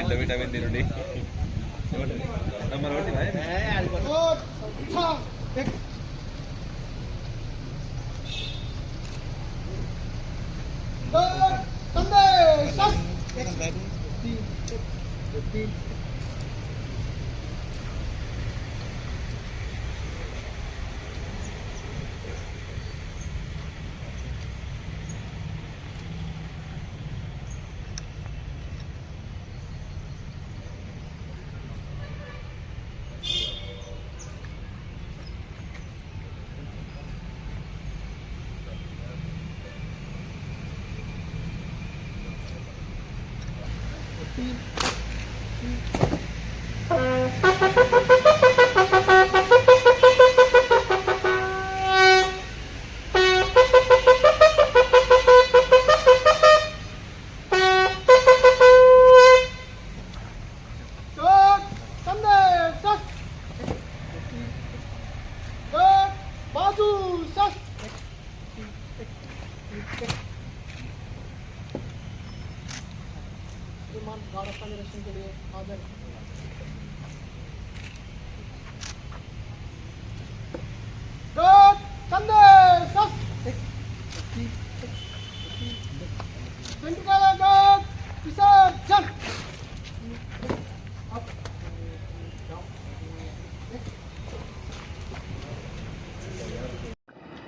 ఎట్లా విటమిన్ తినండి నంబర్ ఒకటి Good. Sunday. 마주 샷! Pisar. Jump. Up.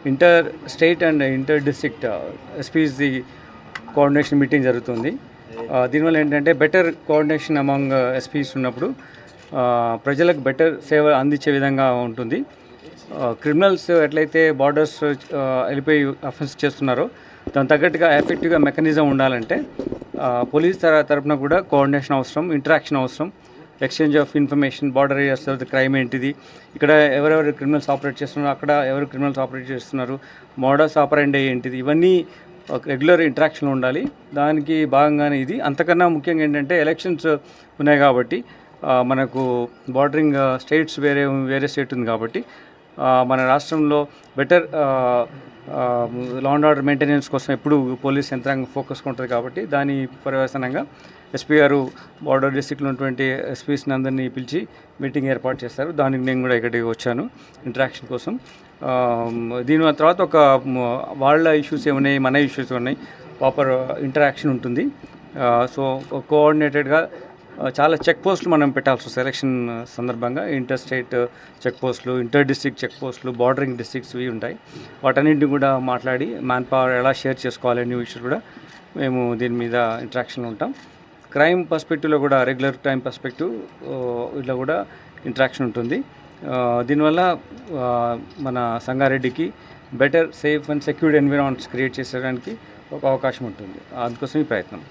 Inter state and inter district ఎస్పీస్ది coordination meeting జరుగుతుంది దీనివల్ల ఏంటంటే బెటర్ కోఆర్డినేషన్ అమాంగ్ ఎస్పీస్ ఉన్నప్పుడు ప్రజలకు బెటర్ సేవ అందించే విధంగా ఉంటుంది. క్రిమినల్స్ ఎట్లయితే బార్డర్స్ వెళ్ళిపోయి అఫెన్స్ చేస్తున్నారో దాని తగ్గట్టుగా ఎఫెక్టివ్గా మెకానిజం ఉండాలంటే పోలీస్ తర తరపున కూడా కోఆర్డినేషన్ అవసరం ఇంటరాక్షన్ అవసరం. Exchange of information border areas తర్వాత క్రైమ్ ఏంటిది ఇక్కడ ఎవరెవరు క్రిమినల్స్ ఆపరేట్ చేస్తున్నారు అక్కడ ఎవరు క్రిమినల్స్ ఆపరేట్ చేస్తున్నారు మోడల్స్ ఆపరెండే ఏంటిది ఇవన్నీ ఒక రెగ్యులర్ ఇంటరాక్షన్ ఉండాలి. దానికి భాగంగానే ఇది. అంతకన్నా ముఖ్యంగా ఏంటంటే ఎలక్షన్స్ ఉన్నాయి కాబట్టి మనకు బార్డరింగ్ స్టేట్స్ వేరే వేరే స్టేట్ ఉంది కాబట్టి మన రాష్ట్రంలో better law and order maintenance కోసం ఎప్పుడు పోలీస్ యంత్రాంగం ఫోకస్గా ఉంటుంది కాబట్టి దాని పర్యవసనంగా ఎస్పీ గారు బార్డర్ డిస్టిక్లో ఉన్నటువంటి ఎస్పీస్ని అందరినీ పిలిచి మీటింగ్ ఏర్పాటు చేస్తారు. దానికి నేను కూడా ఇక్కడికి వచ్చాను ఇంటరాక్షన్ కోసం. దీని తర్వాత ఒక వాళ్ళ ఇష్యూస్ ఏమున్నాయి మన ఇష్యూస్ ఉన్నాయి ప్రాపర్ ఇంటరాక్షన్ ఉంటుంది. సో కోఆర్డినేటెడ్గా చాలా చెక్ పోస్టులు మనం పెట్టాల్సి వస్తుంది ఎలక్షన్ సందర్భంగా ఇంటర్ స్టేట్ చెక్ పోస్టులు ఇంటర్ డిస్ట్రిక్ట్ చెక్ పోస్టులు బార్డరింగ్ డిస్టిక్స్ ఇవి ఉంటాయి. వాటన్నింటిని కూడా మాట్లాడి మ్యాన్ పవర్ ఎలా షేర్ చేసుకోవాలి అనే విషయాలు కూడా మేము దీని మీద ఇంట్రాక్షన్లో ఉంటాం. క్రైమ్ పర్స్పెక్టివ్లో కూడా రెగ్యులర్ క్రైమ్ పర్స్పెక్టివ్ ఇట్లా కూడా ఇంటరాక్షన్ ఉంటుంది. దీనివల్ల మన సంగారెడ్డికి better safe and secured environments create చేసేయడానికి ఒక అవకాశం ఉంటుంది. అందుకోసం ఈ ప్రయత్నం.